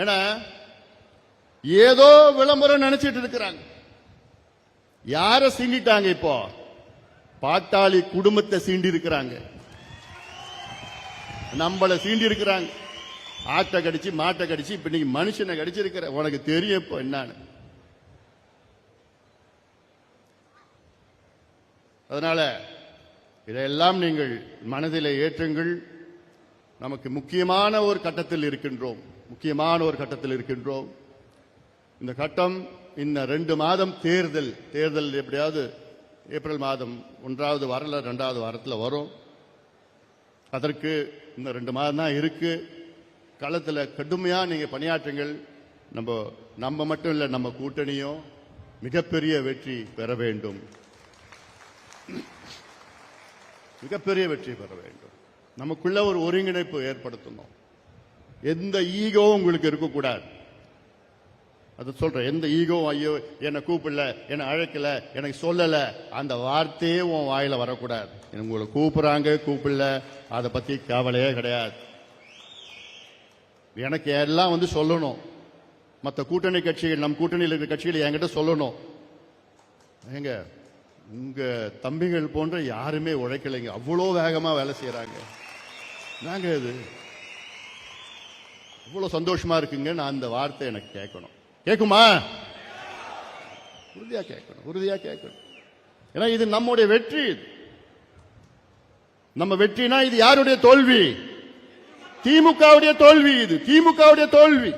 ஏன்னா ஏதோ விளம்பரம் நினைச்சிட்டு இருக்கிறாங்க. யார சீண்டிட்டாங்க இப்போ? பாட்டாளி குடும்பத்தை சீண்டி இருக்கிறாங்க நம்மள சீண்டி இருக்கிறாங்க ஆட்டை கடிச்சு மாட்டை கடிச்சு இப்ப நீங்க மனுஷனை கடிச்சிருக்கிற உனக்கு தெரியும் இப்போ என்னன்னு. அதனால இதையெல்லாம் நீங்கள் மனதில் ஏற்றுங்கள். நமக்கு முக்கியமான ஒரு கட்டத்தில் இருக்கின்றோம். முக்கியமான ஒரு கட்டத்தில் இருக்கின்றோம். இந்த கட்டம் இன்னும் ரெண்டு மாதம் தேர்தல் தேர்தல் எப்படியாவது ஏப்ரல் மாதம் ஒன்றாவது வரல ரெண்டாவது வாரத்தில் வரும். அதற்கு இன்னும் ரெண்டு மாதம் தான் இருக்கு. களத்தில் கடுமையாக நீங்கள் பணியாற்றுங்கள். நம்ம நம்ம மட்டும் இல்லை நம்ம கூட்டணியும் மிகப்பெரிய வெற்றி பெற வேண்டும். மிகப்பெரிய வெற்றி பெற வேண்டும். நமக்குள்ள ஒரு ஒருங்கிணைப்பு ஏற்படுத்தணும் எந்த ஈகோவும் உங்களுக்கு இருக்கக்கூடாது. அதை சொல்றேன் எந்த ஈகோவும் ஐயோ என்னை கூப்பிடல என்னை அழைக்கல எனக்கு சொல்லல அந்த வார்த்தையே உன் வாயில வரக்கூடாது. உங்களை கூப்பிடுறாங்க கூப்பிடல அதை பத்தி கவலையே கிடையாது. எனக்கு எல்லாம் வந்து சொல்லணும். மற்ற கூட்டணி கட்சிகள் நம் கூட்டணியில் இருக்கிற கட்சிகள் என்கிட்ட சொல்லணும். ஏங்க? உங்க தம்பிகள் போன்ற யாருமே உழைக்கலைங்க. அவ்வளோ வேகமா வேலை செய்யறாங்க நாங்க இது இவ்வளோ சந்தோஷமா இருக்குங்க. நான் அந்த வார்த்தை எனக்கு கேட்கணும். கேட்குமா? உறுதியா கேட்கணும். உறுதியா கேட்கணும். ஏன்னா இது நம்முடைய வெற்றி நம்ம வெற்றினா இது யாருடைய தோல்வி? திமுகவுடைய தோல்வி இது. திமுகவுடைய தோல்வி.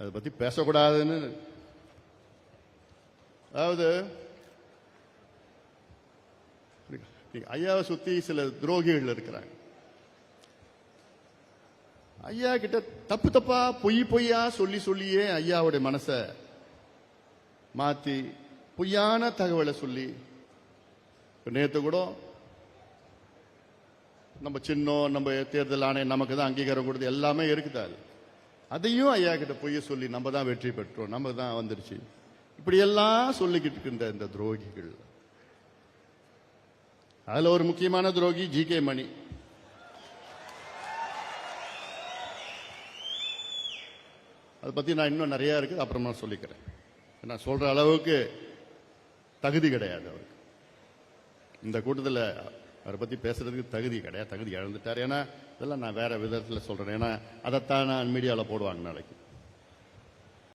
அதை பத்தி பேசக்கூடாதுன்னு. அதாவது ஐயாவை சுத்தி சில துரோகிகள் இருக்கிறாங்க. ஐயா கிட்ட தப்பு தப்பா பொய் பொய்யா சொல்லி சொல்லியே ஐயாவுடைய மனசை மாத்தி பொய்யான தகவலை சொல்லி நேற்று நேத்து கூட நம்ம சின்னம் நம்ம தேர்தல் ஆணையம் நமக்கு தான் அங்கீகாரம் கொடுத்து எல்லாமே இருக்குது அது? அதையும் ஐயா கிட்ட பொய்ய சொல்லி நம்ம தான் வெற்றி பெற்றோம். நம்ம தான் வந்துருச்சு. இப்படி எல்லாம் சொல்லிக்கிட்டு இருக்கின்ற இந்த துரோகிகள். அதுல ஒரு முக்கியமான துரோகி ஜி கே மணி. அதை பத்தி நான் இன்னும் நிறைய இருக்குது அப்புறமா சொல்லிக்கிறேன். நான் சொல்ற அளவுக்கு தகுதி கிடையாது அவருக்கு. இந்த கூட்டத்தில் அவரை பற்றி பேசுறதுக்கு தகுதி கிடையாது. தகுதி இழந்துட்டார். ஏன்னா இதெல்லாம் நான் வேற விதத்தில் சொல்றேன். ஏன்னா அதைத்தான் நான் மீடியாவில் போடுவாங்க நாளைக்கு.